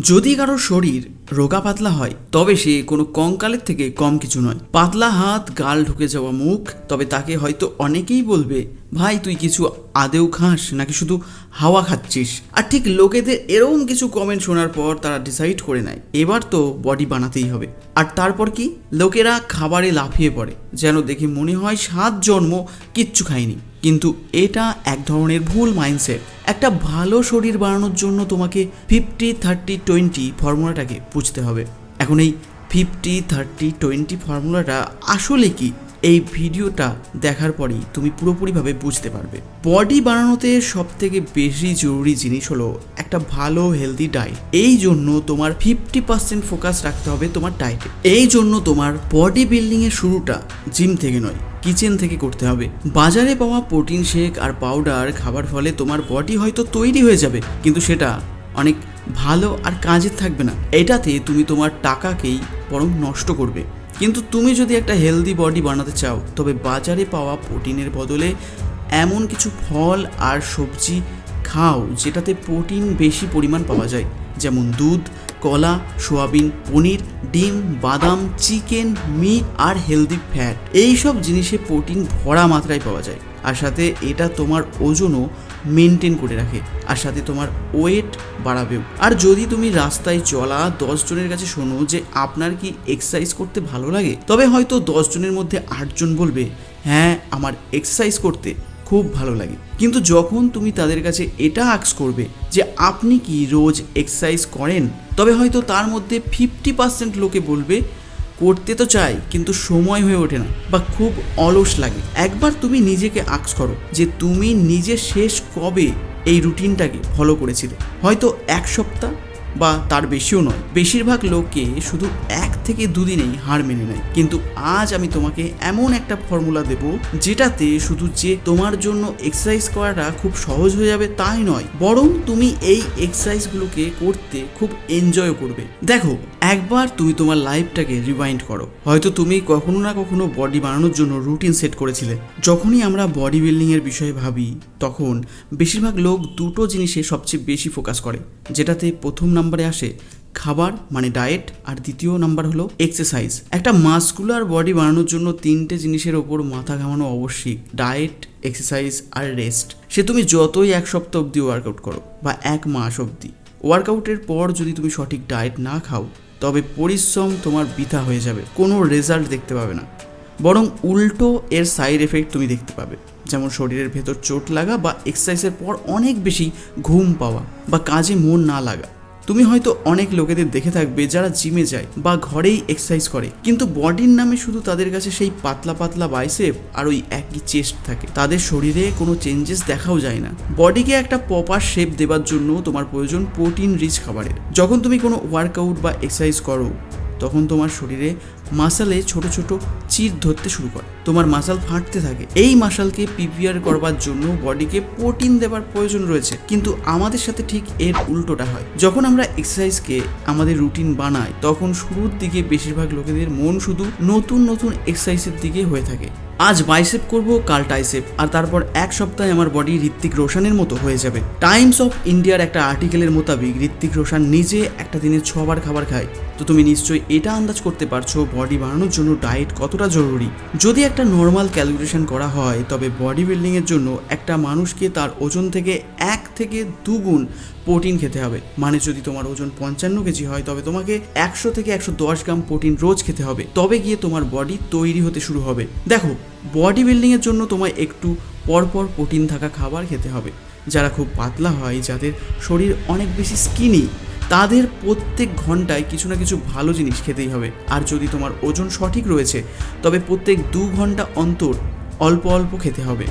যদি কারও শরীর রোগা পাতলা হয়, তবে সে কোনো কঙ্কালের থেকে কম কিছু নয়। পাতলা হাত, গাল ঢুকে যাওয়া মুখ, তবে তাকে হয়তো অনেকেই বলবে, ভাই, তুই কিছু আদেও খাস, নাকি শুধু হাওয়া খাচ্ছিস? আর ঠিক লোকেদের এরকম কিছু কমেন্ট শোনার পর তারা ডিসাইড করে নেয়। এবার তো বডি বানাতেই হবে। আর তারপর কি? লোকেরা খাবারে লাফিয়ে পড়ে, যেন দেখে মনে হয় সাত জন্ম কিচ্ছু খায়নি। কিন্তু এটা এক ধরনের ভুল মাইন্ডসেট একটা ভালো শরীর বানানোর জন্য তোমাকে ফিফটি থার্টি টোয়েন্টি ফর্মুলাটাকে বুঝতে হবে। এখন এই ফিফটি থার্টি টোয়েন্টি ফর্মুলাটা আসলে কি? এই ভিডিওটা দেখার পরেই তুমি পুরোপুরিভাবে বুঝতে পারবে। বডি বানানোতে সব থেকে বেশি জরুরি জিনিস হলো একটা ভালো হেলদি ডায়েট এই জন্য তোমার ফিফটি পার্সেন্ট ফোকাস রাখতে হবে তোমার ডায়েটে এই জন্য তোমার বডি বিল্ডিং এর শুরুটা জিম থেকে নয় কিচেন থেকে করতে হবে। বাজারে পাওয়া প্রোটিন শেক আর পাউডার খাবার ফলে তোমার বডি হয়তো তৈরি হয়ে যাবে, কিন্তু সেটা অনেক ভালো আর কাজের থাকবে না। এটাতে তুমি তোমার টাকাকেই বরং নষ্ট করবে। কিন্তু তুমি যদি একটা হেলদি বডি বানাতে চাও, তবে বাজারে পাওয়া প্রোটিনের বদলে এমন কিছু ফল আর সবজি খাও যেটাতে প্রোটিন বেশি পরিমাণ পাওয়া যায়। যেমন দুধ, কলা, সোয়াবিন, পনির, ডিম, বাদাম, চিকেন, মিট আর হেলদি ফ্যাট এই সব জিনিসে প্রোটিন ভরা মাত্রায় পাওয়া যায়। আর সাথে এটা তোমার ওজনও মেনটেন করে রাখে। আর সাথে তোমার ওয়েট বাড়াবেও আর যদি তুমি রাস্তায় চলা, দশ জনের কাছে শোনো যে আপনার কি এক্সারসাইজ করতে ভালো লাগে, তবে হয়তো দশ জনের মধ্যে আটজন বলবে হ্যাঁ আমার এক্সারসাইজ করতে খুব ভালো লাগে। কিন্তু যখন তুমি তাদের কাছে এটা আক্স করবে যে, আপনি কি রোজ এক্সারসাইজ করেন? তবে হয়তো তার মধ্যে ফিফটি পার্সেন্ট লোকে বলবে করতে তো চাই, কিন্তু সময় হয়ে ওঠে না বা খুব অলস লাগে। একবার তুমি নিজেকে আক্স করো যে তুমি নিজে শেষ কবে এই রুটিনটাকে ফলো করেছিলে। হয়তো এক সপ্তাহ বা তার বেশিও নয়। বেশিরভাগ লোককে শুধু এক থেকে দুদিনেই হার মেনে নেয়। কিন্তু আজ আমি তোমাকে এমন একটা ফর্মুলা দেব, যেটাতে শুধু যে তোমার জন্য এক্সারসাইজ করাটা খুব সহজ হয়ে যাবে তাই নয়, বরং তুমি এই এক্সারসাইজগুলোকে করতে খুব এনজয় করবে। দেখো, একবার তুমি তোমার লাইফটাকে রিভাইন্ড করো। হয়তো তুমি কখনো না কখনো বডি বানানোর জন্য রুটিন সেট করেছিলে। যখনই আমরা বডি বিল্ডিং এর বিষয়ে ভাবি, তখন বেশিরভাগ লোক দুটো জিনিসে সবচেয়ে বেশি ফোকাস করে, যেটাতে প্রথম নাম্বারে আসে খাবার মানে ডায়েট আর দ্বিতীয় নাম্বার হলো এক্সারসাইজ একটা মাসকুলার বডি বানানোর জন্য তিনটে জিনিসের ওপর মাথা ঘামানো অবশ্যই ডায়েট এক্সারসাইজ আর রেস্ট সে তুমি যতই এক সপ্তাহ অবধি ওয়ার্কআউট করো, বা এক মাস অবধি ওয়ার্কআউটের পর যদি তুমি সঠিক ডায়েট না খাও, তবে পরিশ্রম তোমার বৃথা হয়ে যাবে, কোনো রেজাল্ট দেখতে পাবে না। বরং উল্টো এর সাইড এফেক্ট তুমি দেখতে পাবে, যেমন শরীরের ভেতর চোট লাগা বা এক্সারসাইজের পর অনেক বেশি ঘুম পাওয়া, বা কাজে মন না লাগা। তুমি হয়তো অনেক লোকেদের দেখে থাকবে যারা জিমে যায় বা ঘরেই এক্সারসাইজ করে। কিন্তু বডির নামে শুধু তাদের কাছে সেই পাতলা পাতলা বাইসেপ আর ওই একই চেস্ট থাকে। তাদের শরীরে কোনো চেঞ্জেস দেখাও যায় না। বডিকে একটা প্রপার শেপ দেবার জন্য তোমার প্রয়োজন প্রোটিন রিচ খাবারের। যখন তুমি কোনো ওয়ার্কআউট বা এক্সারসাইজ করো, তখন তোমার শরীরে মাসালে ছোট ছোট চির ধরতে শুরু করে। তোমার মাসাল ফাটতে থাকে। এই মাসালকে প্রিপেয়ার করবার জন্য বডিকে প্রোটিন দেওয়ার প্রয়োজন রয়েছে। কিন্তু আমাদের সাথে ঠিক এর উল্টোটা হয়। যখন আমরা এক্সারসাইজকে আমাদের রুটিন বানাই, তখন শুরুর দিকে বেশিরভাগ লোকেদের মন শুধু নতুন নতুন এক্সারসাইজের দিকে হয়ে থাকে। আজ বাইসেপ করব, কাল টাইসেপ। আর তারপর এক সপ্তাহে আমার বডি ঋত্বিক রোশানের মতো হয়ে যাবে। টাইমস অফ ইন্ডিয়ার একটা আর্টিকেলের মোতাবেক ঋত্বিক রোশান নিজে একটা দিনে ছবার খাবার খায়। তো তুমি নিশ্চয়ই এটা আন্দাজ করতে পারছ বডি বানানোর জন্য ডায়েট কতটা জরুরি। যদি একটা নর্মাল ক্যালকুলেশন করা হয়, তবে বডি বিল্ডিংয়ের জন্য একটা মানুষকে তার ওজন থেকে এক থেকে দুগুণ প্রোটিন খেতে হবে। মানে যদি তোমার ওজন পঞ্চান্ন কেজি হয়, তবে তোমাকে একশো থেকে একশো দশ গ্রাম প্রোটিন রোজ খেতে হবে। তবে গিয়ে তোমার বডি তৈরি হতে শুরু হবে। দেখো বডি বিল্ডিংয়ের জন্য তোমায় একটু পরপর প্রোটিন থাকা খাবার খেতে হবে। যারা খুব পাতলা হয়, যাদের শরীর অনেক বেশি স্কিনি তাদের প্রত্যেক ঘন্টায় কিছু না কিছু ভালো জিনিস খেতেই হবে। আর যদি তোমার ওজন সঠিক রয়েছে, তবে প্রত্যেক দু ঘণ্টা অন্তর অল্প অল্প খেতে হবে।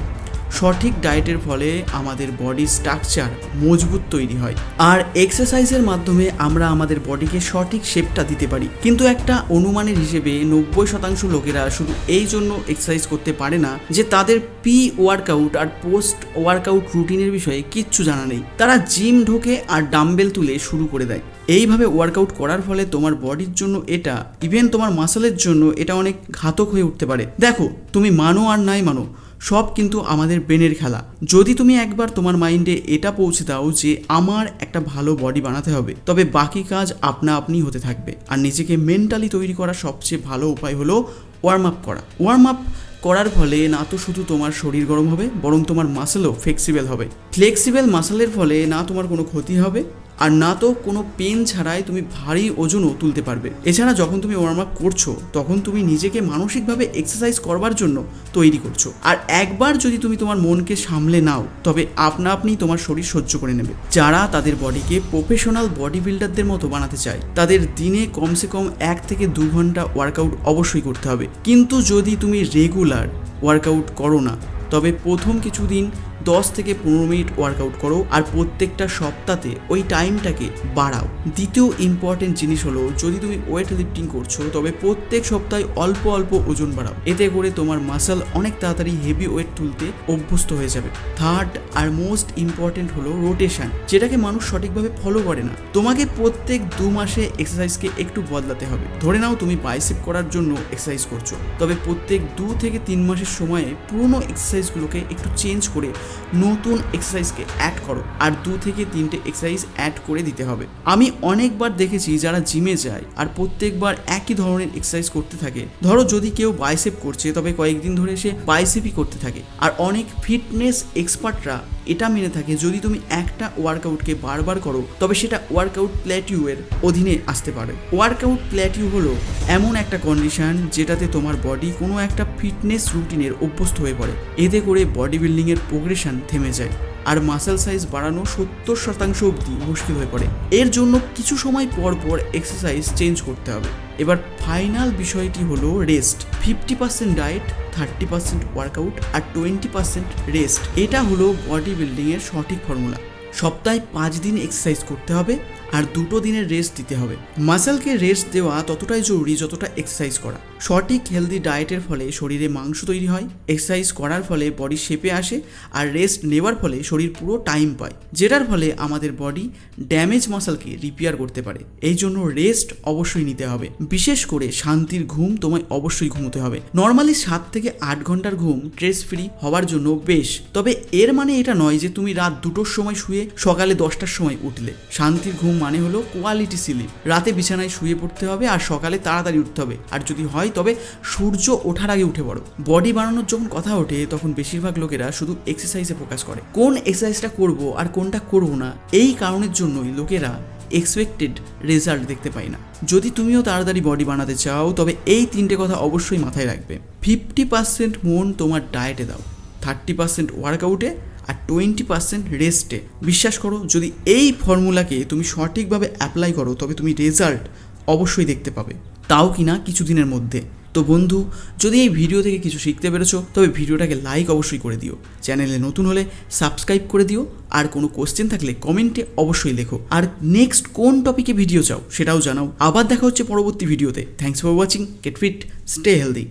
সঠিক ডায়েটের ফলে আমাদের বডি স্ট্রাকচার মজবুত তৈরি হয়। আর এক্সারসাইজের মাধ্যমে আমরা আমাদের বডিকে সঠিক শেপটা দিতে পারি। কিন্তু একটা অনুমানের হিসেবে নব্বই শতাংশ লোকেরা শুধু এই জন্য এক্সারসাইজ করতে পারে না যে তাদের প্রি ওয়ার্কআউট আর পোস্ট ওয়ার্কআউট রুটিনের বিষয়ে কিচ্ছু জানা নেই। তারা জিম ঢোকে আর ডাম্বেল তুলে শুরু করে দেয়। এইভাবে ওয়ার্কআউট করার ফলে তোমার বডির জন্য এটা, ইভেন তোমার মাসেলের জন্য এটা অনেক ঘাতক হয়ে উঠতে পারে। দেখো, তুমি মানো আর নাই মানো সব কিন্তু আমাদের ব্রেনের খেলা। যদি তুমি একবার তোমার মাইন্ডে এটা পৌঁছে দাও যে আমার একটা ভালো বডি বানাতে হবে, তবে বাকি কাজ আপনা আপনি হতে থাকবে। আর নিজেকে মেন্টালি তৈরি করার সবচেয়ে ভালো উপায় হলো ওয়ার্ম আপ করা। ওয়ার্ম আপ করার ফলে না তো শুধু তোমার শরীর গরম হবে, বরং তোমার মাসেলও ফ্লেক্সিবল হবে। ফ্লেক্সিবল মাসেলের ফলে না তোমার কোনো ক্ষতি হবে আর না তো কোনো পেন ছাড়াই তুমি ভারী ওজনও তুলতে পারবে। এছাড়া যখন তুমি ওয়ার্ম আপ করছ, তখন তুমি নিজেকে মানসিকভাবে এক্সারসাইজ করবার জন্য তৈরি করছ। আর একবার যদি তুমি তোমার মনকে সামলে নাও, তবে আপনা আপনি তোমার শরীর সহ্য করে নেবে। যারা তাদের বডিকে প্রফেশনাল বডি বিল্ডারদের মতো বানাতে চায়, তাদের দিনে কমসে কম এক থেকে দু ঘণ্টা ওয়ার্কআউট অবশ্যই করতে হবে। কিন্তু যদি তুমি রেগুলার ওয়ার্কআউট করো না, তবে প্রথম কিছুদিন দশ থেকে পনেরো মিনিট ওয়ার্কআউট করো আর প্রত্যেকটা সপ্তাহে ওই টাইমটাকে বাড়াও। দ্বিতীয় ইম্পর্টেন্ট জিনিস হলো, যদি তুমি ওয়েট লিফটিং করছ, তবে প্রত্যেক সপ্তাহে অল্প অল্প ওজন বাড়াও। এতে করে তোমার মাসল অনেক তাড়াতাড়ি হেভি ওয়েট তুলতে অভ্যস্ত হয়ে যাবে। থার্ড আর মোস্ট ইম্পর্টেন্ট হলো রোটেশন যেটাকে মানুষ সঠিকভাবে ফলো করে না। তোমাকে প্রত্যেক দু মাসে এক্সারসাইজকে একটু বদলাতে হবে। ধরে নাও তুমি বাইসেপ করার জন্য এক্সারসাইজ করছ। তবে প্রত্যেক দু থেকে তিন মাসের সময়ে পুরনো এক্সারসাইজগুলোকে একটু চেঞ্জ করে নতুন এক্সারসাইজকে অ্যাড করো আর দু থেকে তিনটে এক্সারসাইজ অ্যাড করে দিতে হবে। আমি অনেকবার দেখেছি যারা জিমে যায় আর প্রত্যেকবার একই ধরনের এক্সারসাইজ করতে থাকে। ধরো যদি কেউ বাইসেপ করছে, তবে কয়েকদিন ধরে সে বাইসেপই করতে থাকে। আর অনেক ফিটনেস এক্সপার্টরা এটা মেনে থাকে যদি তুমি একটা ওয়ার্কআউটকে বারবার করো, তবে সেটা ওয়ার্কআউট প্ল্যাটিউয়ের অধীনে আসতে পারে। ওয়ার্কআউট প্ল্যাটিউ হলো এমন একটা কন্ডিশন যেটাতে তোমার বডি কোনো একটা ফিটনেস রুটিনের অভ্যস্ত হয়ে পড়ে। এতে করে বডি বিল্ডিংয়ের প্রোগ্রেশন থেমে যায়। আর মাসেল সাইজ বাড়ানো সত্তর শতাংশ অবধি মুশকিল হয়ে পড়ে। এর জন্য কিছু সময় পর পর এক্সারসাইজ চেঞ্জ করতে হবে। এবার ফাইনাল বিষয়টি হলো rest fifty percent diet thirty percent workout আর টোয়েন্টি পার্সেন্ট রেস্ট এটা হলো বডি বিল্ডিংয়ের সঠিক ফর্মুলা সপ্তাহে পাঁচ দিন এক্সারসাইজ করতে হবে আর দুটো দিনের রেস্ট দিতে হবে। মাসেলকে রেস্ট দেওয়া ততটাই জরুরি যতটা এক্সারসাইজ করা। সঠিক হেলদি ডায়েটের ফলে শরীরে মাংস তৈরি হয় এক্সারসাইজ করার ফলে বডি শেপে আসে আর রেস্ট নেওয়ার ফলে শরীর পুরো টাইম পায়, যেটার ফলে আমাদের বডি ড্যামেজ মাসেলকে রিপেয়ার করতে পারে। এই জন্য রেস্ট অবশ্যই নিতে হবে। বিশেষ করে শান্তির ঘুম তোমায় অবশ্যই ঘুমোতে হবে। নর্মালি সাত থেকে আট ঘণ্টার ঘুম স্ট্রেস ফ্রি হওয়ার জন্য বেশ, তবে এর মানে এটা নয় যে তুমি রাত দুটোর সময় শুয়ে সকালে দশটার সময় উঠলে। শান্তির ঘুম মানে হলো কোয়ালিটি স্লিপ রাতে বিছানায় শুয়ে পড়তে হবে আর সকালে তাড়াতাড়ি উঠতে হবে। আর যদি হয় তবে সূর্য ওঠার আগে উঠে পড়ো। বডি বানানোর যখন কথা ওঠে, তখন বেশিরভাগ লোকেরা শুধু এক্সারসাইজে ফোকাস করে। কোন এক্সারসাইজটা করব আর কোনটা করব না, এই কারণের জন্যই লোকেরা এক্সপেক্টেড রেজাল্ট দেখতে পাই না। যদি তুমিও তাড়াতাড়ি বডি বানাতে চাও, তবে এই তিনটে কথা অবশ্যই মাথায় রাখবে। ফিফটি পার্সেন্ট মন তোমার ডায়েটে দাও। থার্টি পার্সেন্ট ওয়ার্কআউটে আর টোয়েন্টি পার্সেন্ট রেস্টে বিশ্বাস করো, যদি এই ফর্মুলাকে তুমি সঠিকভাবে অ্যাপ্লাই করো, তবে তুমি রেজাল্ট অবশ্যই দেখতে পাবে। তাও কিনা কিছুদিনের মধ্যে। তো বন্ধু, যদি এই ভিডিও থেকে কিছু শিখতে পেরেছ, তবে ভিডিওটাকে লাইক অবশ্যই করে দিও। চ্যানেলে নতুন হলে সাবস্ক্রাইব করে দিও। আর কোনো কোশ্চেন থাকলে কমেন্টে অবশ্যই লেখো। আর নেক্সট কোন টপিকে ভিডিও চাও, সেটাও জানাও। আবার দেখা হচ্ছে পরবর্তী ভিডিওতে thanks for watching get fit stay healthy